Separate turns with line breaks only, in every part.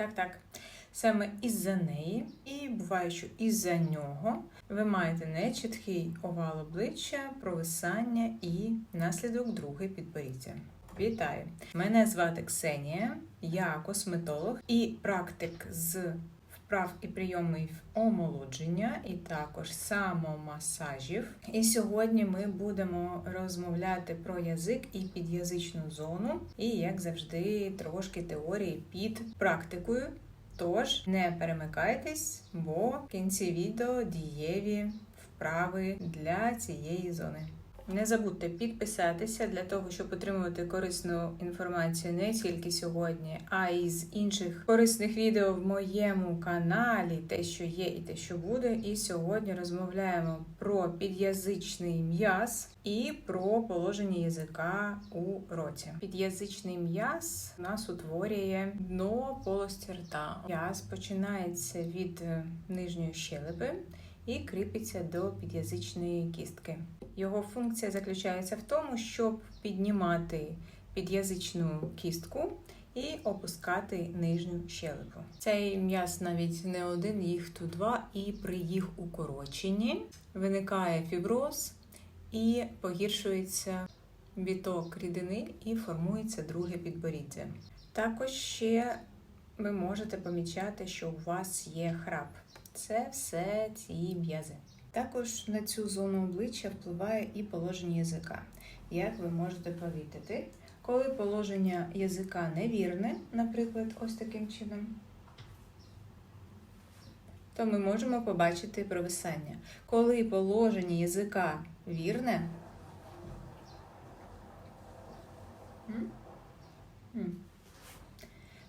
Так, так. Саме із-за неї, і буває, що із-за нього ви маєте нечіткий овал обличчя, провисання і наслідок другої підборіддя. Вітаю! Мене звати Ксенія, я косметолог і практик з вправ і прийомів омолодження, і також самомасажів. І сьогодні ми будемо розмовляти про язик і під'язичну зону, і, як завжди, трошки теорії під практикою. Тож не перемикайтесь, бо в кінці відео дієві вправи для цієї зони. Не забудьте підписатися для того, щоб отримувати корисну інформацію не тільки сьогодні, а й з інших корисних відео в моєму каналі, те, що є, і те, що буде. І сьогодні розмовляємо про під'язичний м'яз і про положення язика у роті. Під'язичний м'яз у нас утворює дно полості рта. М'яз починається від е, нижньої щелепи і кріпиться до під'язичної кістки. Його функція заключається в тому, щоб піднімати під'язичну кістку і опускати нижню щелепу. Цей м'яз навіть не один, їх тут два, і при їх укороченні виникає фіброз і погіршується біток рідини і формується друге підборіддя. Також ще ви можете помічати, що у вас є храп. Це все ці м'язи. Також на цю зону обличчя впливає і положення язика. Як ви можете помітити, коли положення язика невірне, наприклад, ось таким чином, то ми можемо побачити провисання. Коли положення язика вірне,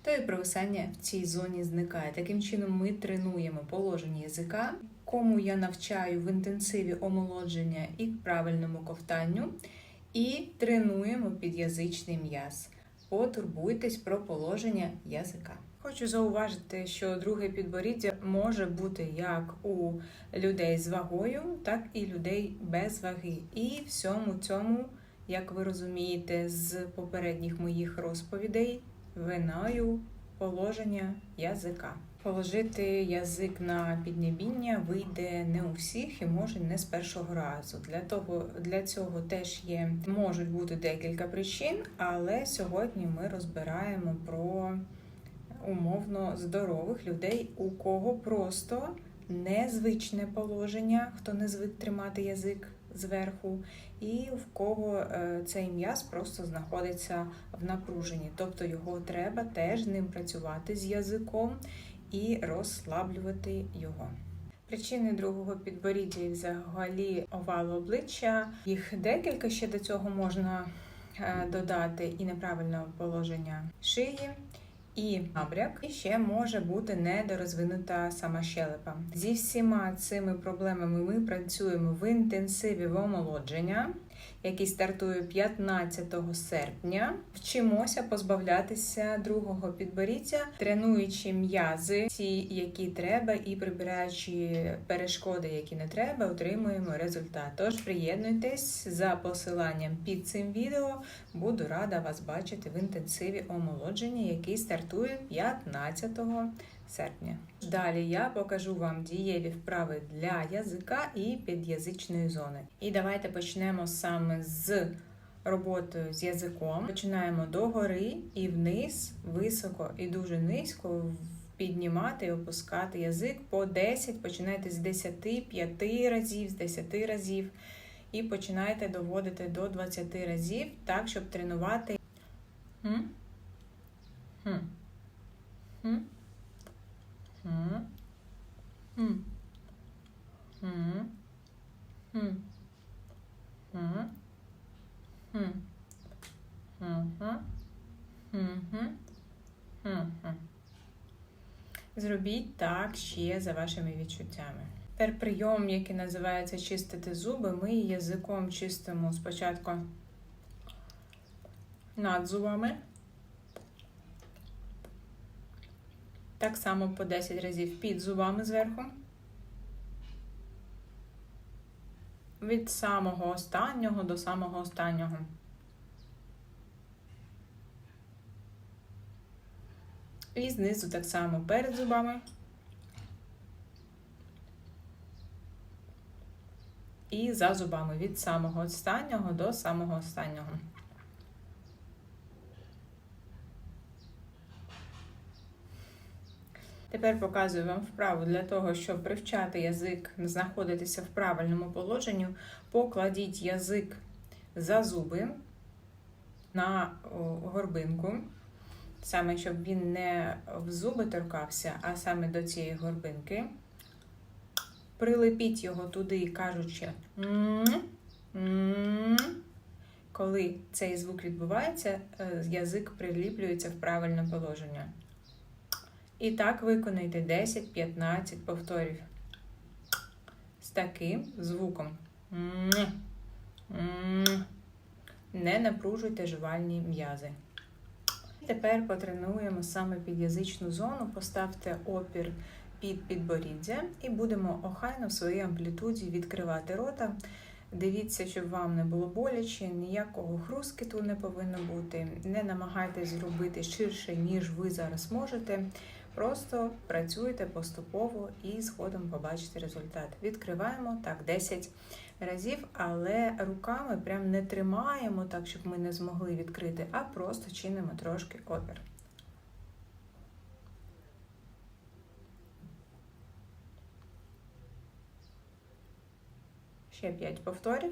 то і провисання в цій зоні зникає. Таким чином, ми тренуємо положення язика, кому я навчаю в інтенсиві омолодження і правильному ковтанню, і тренуємо під'язичний м'яз. Потурбуйтесь про положення язика. Хочу зауважити, що друге підборіддя може бути як у людей з вагою, так і людей без ваги. І всьому цьому, як ви розумієте, з попередніх моїх розповідей, виною положення язика. Положити язик на піднебіння вийде не у всіх і може не з першого разу. Для того для цього теж є можуть бути декілька причин, але сьогодні ми розбираємо про умовно здорових людей, у кого просто незвичне положення, хто не звик тримати язик зверху, і в кого е, цей м'яз просто знаходиться в напруженні. Тобто його треба теж ним працювати з язиком і розслаблювати його. Причини другого підборіддя і взагалі овалу обличчя. Їх декілька ще до цього можна е, додати і неправильне положення шиї. І набряк, і ще може бути недорозвинута сама щелепа. Зі всіма цими проблемами ми працюємо в інтенсиві в омолодження, який стартує 15 серпня. Вчимося позбавлятися другого підборіддя, тренуючи м'язи, ті, які треба, і прибираючи перешкоди, які не треба, отримуємо результат. Тож приєднуйтесь за посиланням під цим відео. Буду рада вас бачити в інтенсиві омолодження, який стартує 15 серпня. Далі я покажу вам дієві вправи для язика і під'язичної зони. І давайте почнемо саме з роботою з язиком. Починаємо догори і вниз, високо і дуже низько. Піднімати і опускати язик по 10, починайте з 10, 5 разів, з 10 разів. І починайте доводити до 20 разів, так, щоб тренувати. Хм. Хм. Хм. Хм. Хм. Хм. Хм. Хм. Хм. Зробіть так ще за вашими відчуттями. Тепер прийом, який називається чистити зуби, ми язиком чистимо спочатку над зубами. Так само по 10 разів під зубами зверху. Від самого останнього до самого останнього. І знизу так само перед зубами. І за зубами від самого останнього до самого останнього. Тепер показую вам вправу для того, щоб привчати язик знаходитися в правильному положенні. Покладіть язик за зуби на горбинку, саме щоб він не в зуби торкався, а саме до цієї горбинки. Прилепіть його туди, кажучи, коли цей звук відбувається, е, язик приліплюється в правильне положення. І так виконайте 10-15 повторів з таким звуком. Не напружуйте жувальні м'язи. Тепер потренуємо саме під'язичну зону, поставте опір під підборіддя і будемо охайно в своїй амплітуді відкривати рота. Дивіться, щоб вам не було боляче, ніякого хрускіту не повинно бути. Не намагайтесь зробити ширше, ніж ви зараз можете. Просто працюйте поступово і згодом побачите результат. Відкриваємо так 10 разів, але руками прям не тримаємо так, щоб ми не змогли відкрити, а просто чинимо трошки опір. Ще 5 повторів.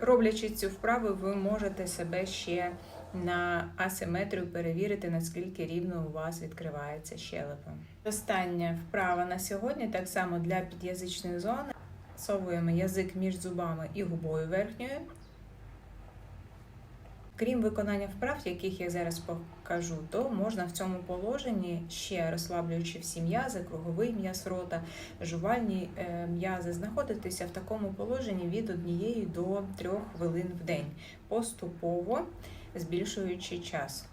Роблячи цю вправу, ви можете себе ще на асиметрію перевірити, наскільки рівно у вас відкривається щелепа. Остання вправа на сьогодні, так само для під'язичної зони. Совуємо язик між зубами і губою верхньою. Крім виконання вправ, яких я зараз покажу, то можна в цьому положенні ще розслаблюючи всі м'язи, круговий м'яз рота, жувальні е, м'язи, знаходитися в такому положенні від однієї до трьох хвилин в день, поступово збільшуючи час.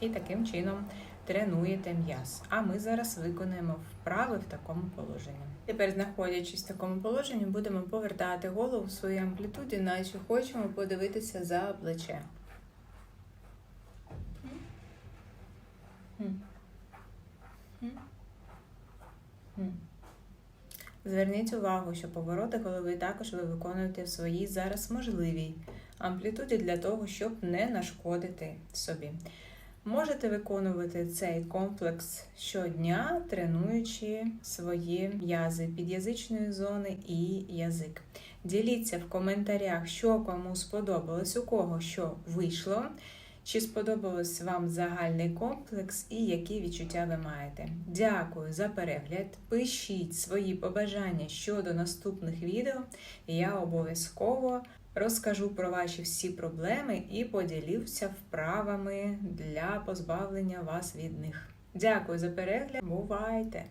І таким чином тренуєте м'яз. А ми зараз виконуємо вправи в такому положенні. Тепер, знаходячись в такому положенні, будемо повертати голову в своїй амплітуді, наче хочемо подивитися за плече. Зверніть увагу, що повороти голови також ви виконуєте в своїй зараз можливій амплітуді для того, щоб не нашкодити собі. Можете виконувати цей комплекс щодня, тренуючи свої м'язи під'язичної зони і язик. Діліться в коментарях, що кому сподобалось, у кого що вийшло, чи сподобався вам загальний комплекс і які відчуття ви маєте. Дякую за перегляд. Пишіть свої побажання щодо наступних відео, я обов'язково Розкажу про ваші всі проблеми і поділюся вправами для позбавлення вас від них. Дякую за перегляд. Бувайте!